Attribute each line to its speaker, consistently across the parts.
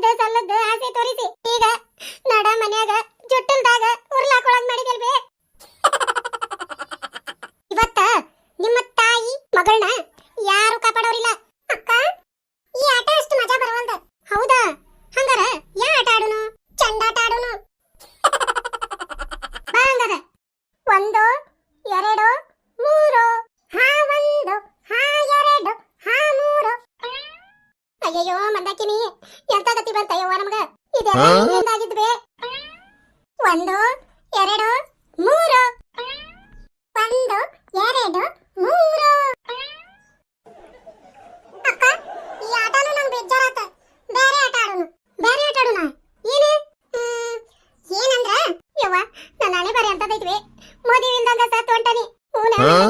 Speaker 1: ಇಲ್ಲದ ಸಲ್ಲದ್ದು ಆಸೆ ತೋರಿಸಿ. ಈಗ ನಡ ಮನ್ಯಾಗ ಜೊಟ್ಟಲ್ದಾಗ ಉರ್ಲಾಕೊಳಗ್ ಮಾಡಿದಲ್ವೇ ಇವತ್ತ ನಿಮ್ಮ ತಾಯಿ ಮಗಳನ್ನ ಯಾರು ಕಾಪಾಡೋರಿಲ್ಲ ಅಕ್ಕ ಈ ಆಟ ಅಷ್ಟು ಮಜಾ ಬರವಲ್ದ ಹೌದಾ ಹಂಗಾರ ಯಾ ಆಟ ಆಡುನು ಚಂಡಾಟ ಆಡುನು ಬಾ ಹಂಗಾರ ಒಂದು ಎರಡು ಮೂರು ಹಾ ಒಂದು ಹಾ ಎರಡು ಹಾ ಮೂರು ಅಯ್ಯಯ್ಯೋ ಮಂದಾಕಿನಿ ಎಂತ ಗತಿ ಬಂತ ಯವ್ವ ನಮ್ಗ ಇದೆಲ್ಲ
Speaker 2: ಹಾ?
Speaker 1: ಹಿಂದಿಂದಾಗಿದ್ವೆ ಒಂದು, ಎರಡು, ಮೂರು. ಒಂದು, ಎರಡು, ಮೂರು. ಅಕ್ಕ, ಈ ಆಟನು ನಂಗೆ ಬೇಜಾರಾತ ಬೇರೆ ಆಟ ಆಡೋಣ ಬೇರೆ ಆಟ ಆಡೋಣ ಏನು? ಏನಂದ್ರ? ಯವ್ವ ನನ್ನ ಹಣೆ ಬರೆ ಅಂತದೈತ್ವಿ ಮೋದಿ ಇಲ್ದಂಗ ಸತ್ ಹೊಂಟನಿ ಹ್ಞೂ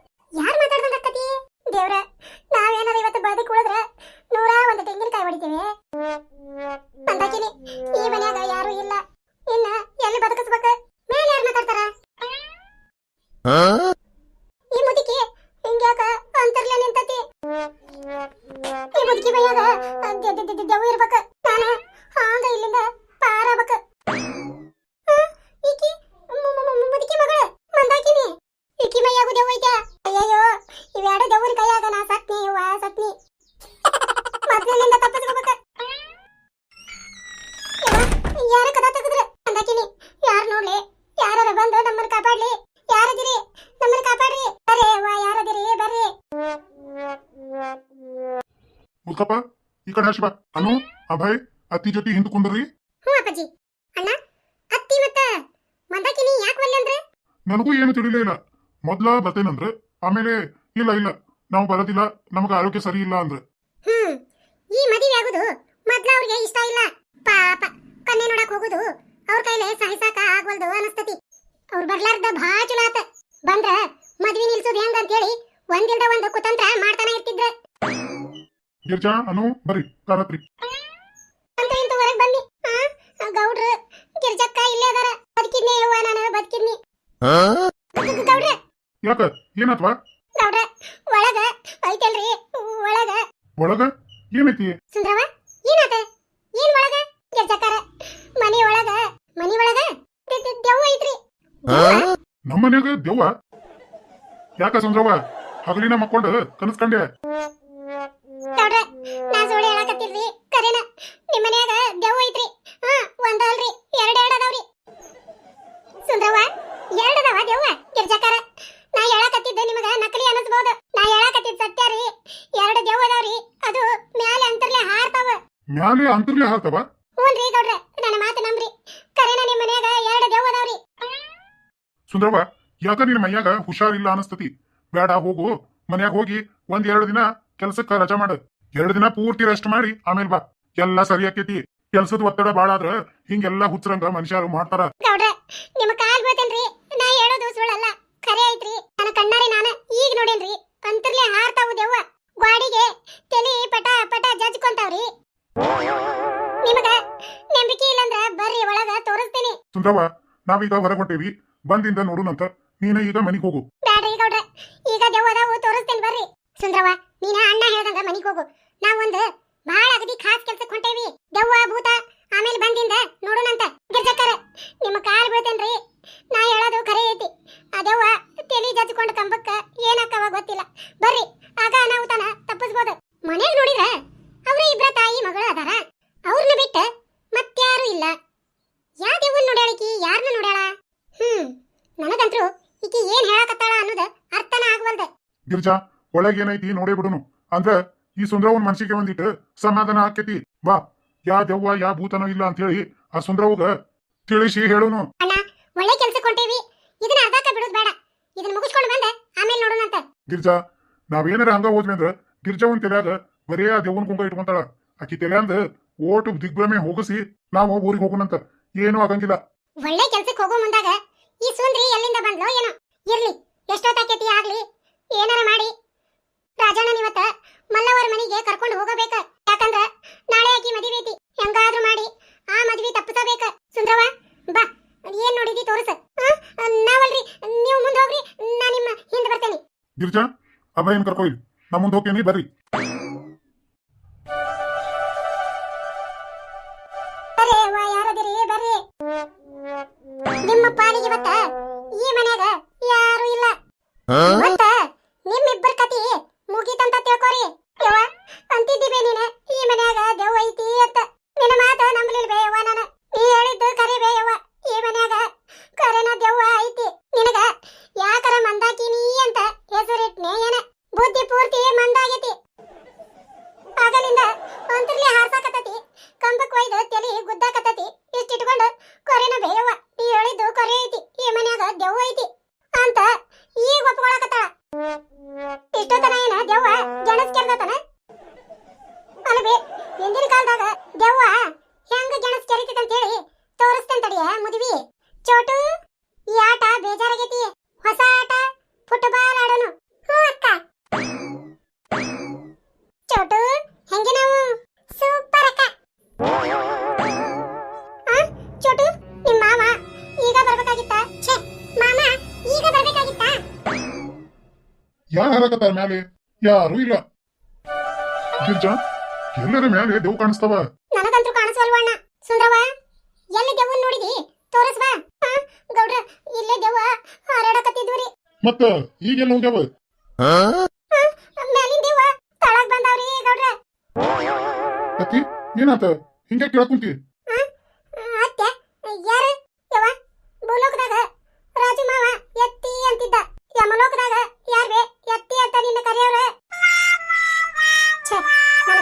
Speaker 3: ಮುಲ್ಕಪ್ಪ ಈ ಕಡೆ ಹಚ್ಚ ಬಾ. ಅನು ಅಭಯ್ ಅತ್ತಿ ಜೊತೆ ಹಿಂದ್ ಕುಂದ್ರಿ.
Speaker 1: ಹ್ಞೂ ಅಪ್ಪಾಜಿ. ಅಣ್ಣ ಅತ್ತಿ ಮತ್ತ ಮಂದಾಕಿನಿ ಯಾಕೆ ಅಂದ್ರೆ?
Speaker 3: ನನಗೂ ಏನು ತಿಳಿಲೇ ಇಲ್ಲ. ಮೊದ್ಲ ಬರ್ತೇನಂದ್ರೆ ಆಮೇಲೆ ಇಲ್ಲ ಇಲ್ಲ ನಾವು ಬರೋದಿಲ್ಲ ನಮಗ ಆರೋಗ್ಯ ಸರಿ ಇಲ್ಲ ಅಂದ್ರೆ.
Speaker 1: ಹ್ಮ್ ಈ ಮದುವೆ ಆಗುದು ಮೊದ್ಲ ಅವ್ರಿಗೆ ಇಷ್ಟ ಇಲ್ಲ. ಪಾಪ ಕನ್ನೆ ನೋಡಕ್ ಹೋಗುದು ಅವ್ರ ಕೈಲೇ ಸಹಿಸಾಕ ಆಗ್ವಲ್ದು ಅನಸ್ತತಿ. ಅವ್ರು ಬರ್ಲಾರ್ದ ಭಾಳ ಚಲೋ ಆತ. ಬಂದ್ರ ಮದ್ವಿ ಹೆಂಗ್ ಹೆಂಗ ಅಂತೇಳಿ ಒಂದಿಲ್ದ ಒಂದು ಕುತಂತ್ರ ಮಾಡ್ತಾನೆ ಇರ್ತಿದ್ರ.
Speaker 3: ಗಿರ್ಜಾ ಅನು ಬರ್ರಿ ಕಾರತ್ರಿ.
Speaker 1: ಅಂತ ಇಂತ ಹೊರಗ್ ಬನ್ನಿ. ಆ, ಗೌಡ್ರ ಗಿರ್ಜಕ್ಕ ಇಲ್ಲೇ ಅದಾರ. ಬದುಕಿದ್ನಿ ಯವ್ವ ನಾನು ಬದುಕಿದ್ನಿ. ಗ- ಗೌಡ್ರ?
Speaker 3: ಯಾಕ ಏನಾತ್ವಾ?
Speaker 1: ಗೌಡ್ರ ಒಳಗ ಐತಲ್ರಿ ಒಳಗ.
Speaker 3: ಒಳಗ? ಏನೈತಿ?
Speaker 1: ಸುಂದ್ರವ ಏನಾತ? ಏನ್ ಒಳಗ? ಗಿರ್ಜಕ್ಕಾರ ಮನಿ ಒಳಗ ಮನಿ ಒಳಗ? ದೆವ್ವ ಐತ್ರಿ.
Speaker 3: ನಮ್ಮ ಮನ್ಯಾಗ ದೆವ್ವ? ಯಾಕ ಸುಂದ್ರವ ಹಗಲಿನ ಮಕ್ಕೊಂಡ ಕನಸ್ಕಂಡೆ
Speaker 1: ಗೌಡ್ರ ನಾ ಸುಳ್ಳು ಹೇಳಕತ್ತಿರ್ರಿ ಕರೆನ ನಿಮ್ ಮನ್ಯಾಗ ದೆವ್ವ ಐತ್ರಿ ಹಾ ಒಂದ ಅಲ್ರಿ ಎರಡ್ ಎರಡ್ ಅದಾವ್ರಿ ಸುಂದ್ರವ್ವ ಎರಡ್ ಅದಾವ ದೆವ್ವ ಗಿರ್ಜಕ್ಕಾರ ನಾ ಹೇಳಕತ್ತಿದ್ದ ನಿಮಗ ನಕಲಿ ಅನಿಸ್ಬೋದು ನಾ ಹೇಳಕತ್ತಿದ್ ಸತ್ಯ ರೀ ಎರಡ್ ದೆವ್ವ ಅದಾವ್ರಿ ಅದು ಮ್ಯಾಲೆ ಅಂತರ್ಲೆ ಹಾರ್ತಾವ
Speaker 3: ಮ್ಯಾಲೆ ಅಂತರ್ಲೆ ಹಾರ್ತವ
Speaker 1: ಹ್ಞೂನ್ರಿ ಗೌಡ್ರೆ ನನ್ನ ಮಾತು ನಂಬ್ರಿ. ಕರೆನ ನಿಮ್ಮ ಮನ್ಯಾಗ ಎರಡು ದೆವ್ವ ಅದಾವ್ರಿ.
Speaker 3: ಸುಂದರವ್ವ ಯಾಕ ನಿನ್ನ ಮೈಯಾಗ ಹುಷಾರಿಲ್ಲ ಅನಸ್ತತಿ? ಬೇಡ ಹೋಗು. ಮನ್ಯಾಗ ಹೋಗಿ ಒಂದ್ ಎರಡು ದಿನ ಕೆಲ್ಸಕ್ಕ ರಜಾ ಮಾಡು. ಎರಡು ದಿನ ಪೂರ್ತಿ ರೆಸ್ಟ್ ಮಾಡಿ ಆಮೇಲೆ ಬಾ. ಎಲ್ಲಾ ಸರಿ ಆಕೇತಿ. ಕೆಲ್ಸದ ಒತ್ತಡ ಬಾಳ ಆದ್ರ ಹಿಂಗೆಲ್ಲಾ ಹುಚ್ಚರಂಗ ಮನುಷ್ಯರು ಮಾಡ್ತಾರ.
Speaker 1: ಗೌಡ್ರೆ ನಿಮ್ಮ ಕಾಲ್ ಬೀಳ್ತೇನ್ರಿ? ನಾ ಹೇಳೋದು ಸುಳ್ಳಲ್ಲ ಕರೆ ಐತ್ರಿ. ನನ್ನ ಕಣ್ಣಾರೆ ನಾನ ಈಗ ನೋಡೇನ್ರಿ. ಅಂತರ್ಲೆ ಹಾರ್ತಾವು ದೆವ್ವ. ಗ್ವಾಡಿಗೆ ತಲಿ ಪಟ ಪಟ ಜಜ್ಕೊಂತಾವ್ರಿ. ನಿಮಗ ನಂಬಿಕೆ ಇಲ್ಲಂದ್ರ ಬರ್ರಿ ಒಳಗ ತೋರಿಸ್ತೀನಿ.
Speaker 3: ಸುಂದವ ನಾವೀಗ ಹೊರಗ್ ಹೊಂಟೇವಿ ಬಂದಿಂದ ನೋಡುನಂತ ನೀನ ಈಗ ಮನೆಗೆ ಹೋಗು.
Speaker 1: ಬ್ಯಾಡ್ರಿ ಗೌಡ್ರ ಈಗ ದೆವ್ವದಾವು ತೋರಿಸ್ತೀನಿ ಬರ್ರಿ. ಸುಂದ್ರವ ನೀನ ಅಣ್ಣ ಹೇಳ್ದಂಗ ಮನಿಗ್ ಹೋಗು. ನಾವೊಂದು ಬಹಳ ಅಗದಿ ಖಾಸ್ ಕೆಲ್ಸಕ್ಕೆ ಹೊಂಟೇವಿ. ದೆವ್ವ ಭೂತ ಆಮೇಲೆ ಬಂದಿಂದ ನೋಡುನಂತ ಗಿರ್ಜಕ್ಕರ ನಿಮ್ಮ ಕಾಲ್ ಬೀಳ್ತೇನ್ರಿ ನಾ ಹೇಳೋದು ಖರೆ ಐತಿ ಆ ದೆವ್ವ ತಲಿ ಜಜ್ಕೊಂಡ್ ಕಂಬಕ್ಕ ಏನಾಕವ ಗೊತ್ತಿಲ್ಲ ಬರ್ರಿ ಆಗ ಅನಾಹುತನ ತಪ್ಪಿಸ್ಬೋದು ಮನೆಗ್ ನೋಡಿದ್ರ ಅವ್ರ ಇಬ್ರ ತಾಯಿ ಮಗಳು ಅದಾರ ಅವ್ರನ್ನ ಬಿಟ್ಟ ಮತ್ಯಾರು ಇಲ್ಲ ಯಾ ನೋಡ್ಯಾಳಿಕಿ ಯಾರನ್ನ ನೋಡ್ಯಾಳ? ಹ್ಮ್ ನನಗಂತ್ರು ಈಕಿ ಏನ್ ಹೇಳಕತ್ತಾಳ ಅನ್ನೋದು ಅರ್ಥನ ಆಗವಲ್ದ.
Speaker 3: ಗಿರ್ಜಾ ಒಳಗೇನೈತಿ ಏನೈತಿ ನೋಡೇ ಬಿಡುನು. ಅಂದ್ರ ಈ ಸುಂದ್ರವನ್ ಮನ್ಸಿಗೆ ಒಂದಿಟ್ಟು ಸಮಾಧಾನ ಆಕೇತಿ ಬಾ ಯಾ ದೆವ್ವ ಯಾ ಭೂತನೋ ಇಲ್ಲ ಅಂತ ಹೇಳಿ ಆ ಸುಂದ್ರವ್ಗ ತಿಳಿಸಿ ಹೇಳುನು.
Speaker 1: ಅಣ್ಣ ಒಳ್ಳೆ ಕೆಲಸ ಕೊಟ್ಟೇವಿ ಇದನ್ನ ಅರ್ಧಕ ಬಿಡೋದು ಬೇಡ. ಇದನ್ನ ಮುಗಿಸ್ಕೊಂಡು ಬಂದೆ ಆಮೇಲೆ ನೋಡೋಣಂತ
Speaker 3: ಗಿರ್ಜಾ ನಾವೇನಾರ ಹಂಗ ಹೋದ್ವಿ ಅಂದ್ರ ಗಿರ್ಜಾವನ್ ತೆಲ್ಯಾಗ ಬರೇ ಆ ದೆವ್ವನ್ ಕುಂಕ ಇಟ್ಕೊಂತಾಳ. ಆಕಿ ತಲ್ಯಾಂದ ಓಟು ದಿಗ್ಭ್ರಮೆ ಹೋಗಿಸಿ ನಾವು ಊರಿಗೆ ಹೋಗೋಣಂತ ಏನೂ ಆಗಂಗಿಲ್ಲ.
Speaker 1: ಒಳ್ಳೆ ಕೆಲ್ಸಕ್ಕೆ ಹೋಗೋ ಮುಂದಾಗ ಈ ಸುಂದ್ರಿ ಎಲ್ಲಿಂದ ಬಂದ್ಲೋ ಏನೋ. ಇರ್ಲಿ ಎಷ್ಟೊತ್ತಾಕೇತಿ ಆಗ್ಲಿ, ಏನಾರ ಮಾಡಿ. ರಾಜಣ್ಣ ಇವತ್ತ ಮಲ್ಲವರ ಮನೆಗೆ ಕರ್ಕೊಂಡು ಹೋಗಬೇಕ. ಯಾಕಂದ್ರ ನಾಳೆ ಆಕಿ ಮದುವೆ ಐತಿ. ಹೆಂಗಾದ್ರೂ ಮಾಡಿ, ಆ ಮದ್ವಿ ತಪ್ಪಿಸಬೇಕ. ಸುಂದ್ರವ ಬಾ, ಏನ್ ನೋಡಿದಿ ತೋರಿಸ. ನಾವಲ್ರಿ, ನೀವು ಮುಂದೆ ಹೋಗ್ರಿ, ನಾ ನಿಮ್ಮ ಹಿಂದೆ ಬರ್ತೇನೆ.
Speaker 3: ಗಿರ್ಜಾ, ಅಭಯನ್ ಕರ್ಕೊಯ್ಲಿ ನಾ ಮುಂದೆ ಹೋಗ್ತೇನೆ ಬರ್ರಿ.
Speaker 1: ಇಷ್ಟೊತ್ತನ ಏನ ದೆವ್ವ ಗೆಣಸ್ ಕೆರ್ದತನ? ಅಲ್ವೇ ಹಿಂದಿನ ಕಾಲದಾಗ ದೆವ್ವ ಹೆಂಗ ಗೆಣಸ್ ಹೇಳಿ ತೋರಿಸ್ತೇನ್ ತಡಿಯ ಮುದುವಿ. ಚೋಟು, ಈ ಆಟ ಬೇಜಾರಾಗೈತಿ. ಹೊಸ ಆಟ ಫುಟ್ಬಾಲ್ ಆಡೋನು.
Speaker 3: ಯಾರು ಹರಕತ್ತಾರ ಮ್ಯಾಲೆ ಯಾರು ಇಲ್ಲ. ಗಿರ್ಜಾ ಎಲ್ಲರ ಮ್ಯಾಲೆ ದೇವ್ ಕಾಣಿಸ್ತಾವ.
Speaker 1: ನನಗಂತೂ ಕಾಣಿಸಲ್ವಣ್ಣ ಸುಂದರವ ಎಲ್ಲಿ ದೇವ್ ನೋಡಿದಿ? ತೋರಿಸ್ಬಾ ಆ, ಗೌಡ್ರ ಇಲ್ಲೇ ದೇವ ಹಾರಾಡಕತ್ತಿದ್ವು ರೀ.
Speaker 3: ಮತ್ತ ಈಗೆಲ್ಲ ಹೋಗ್ಯಾವ?
Speaker 1: ಮ್ಯಾಲಿನ ದೇವ ತಳಗ್ ಬಂದಾವ್ರಿ ಗೌಡ್ರ.
Speaker 3: ಅತ್ತಿ ಏನಾತ? ಹಿಂಗೆ ಕೇಳಕುಂತಿ?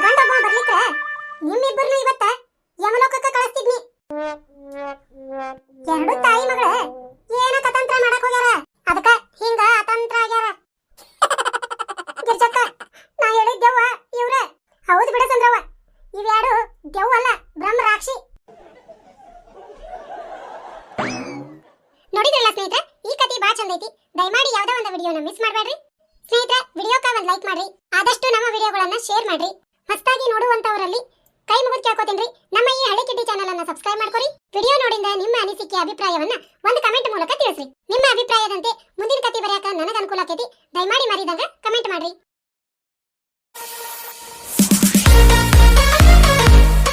Speaker 1: ನನ್ನ ಗಂಡ ಒಬ್ಬ ಬರ್ಲಿಕ್ಕ ನಿಮ್ಮಿಬ್ಬರನ್ನ ಇವತ್ತ ಯಮಲೋಕಕ್ಕೆ ಕಳಿಸ್ತಿದ್ನಿ. ಎರಡು ತಾಯಿ ಮಗಳೇ, ಏನ ಕತಂತ್ರ ಮಾಡಕ್ ಹೋಗ್ಯಾರ. ಅದಕ್ಕ ಹಿಂಗ ಅತಂತ್ರ ಆಗ್ಯಾರ. ಗಿರ್ಜಕ್ಕ, ನಾ ಹೇಳಿದ್ದೆವ್ವ ಇವ್ರ. ಹೌದು ಬಿಡ ಚಂದ್ರವ್ವ. ಇವ್ಯಾರು ದೆವ್ವಲ್ಲ ಬ್ರಹ್ಮ ರಾಕ್ಷಿ. ನೋಡಿದ್ರಲ್ಲ ಸ್ನೇಹಿತರೆ, ಈ ಕತೆ ಬಾ ಚಂದ ಐತಿ. ದಯಮಾಡಿ ಯಾವ್ದೋ ಒಂದು ವಿಡಿಯೋನ ಮಿಸ್ ಮಾಡಬೇಡ್ರಿ ಸ್ನೇಹಿತರೆ, ವಿಡಿಯೋಕ್ಕ ಒಂದು ಲೈಕ್ ಮಾಡ್ರಿ. ಆದಷ್ಟು ನಮ್ಮ ವಿಡಿಯೋಗಳನ್ನ ಶೇರ್ ಮಾಡ್ರಿ. ಕೇಳ್ಕೊತೀನಿ ನಮ್ಮ ಈ ಹಳ್ಳಿ ಕಿಡ್ಡಿ ಚಾನಲ್ ಅನ್ನ ಸಬ್ಸ್ಕ್ರೈಬ್ ಮಾಡ್ಕೊರಿ. ವಿಡಿಯೋ ನೋಡಿದ ನಿಮ್ಮ ಅನಿಸಿಕೆ, ಅಭಿಪ್ರಾಯವನ್ನ ಒಂದು ಕಮೆಂಟ್ ಮೂಲಕ ತಿಳಿಸ್ರಿ. ನಿಮ್ಮ ಅಭಿಪ್ರಾಯದಂತೆ ಮುಂದಿನ ಕತೆ ಬರೆಯಕ ನನಗೆ ಅನುಕೂಲ ಆಕೈತಿ. ದಯಮಾಡಿ ಮರಿದಂಗ ಕಮೆಂಟ್ ಮಾಡ್ರಿ.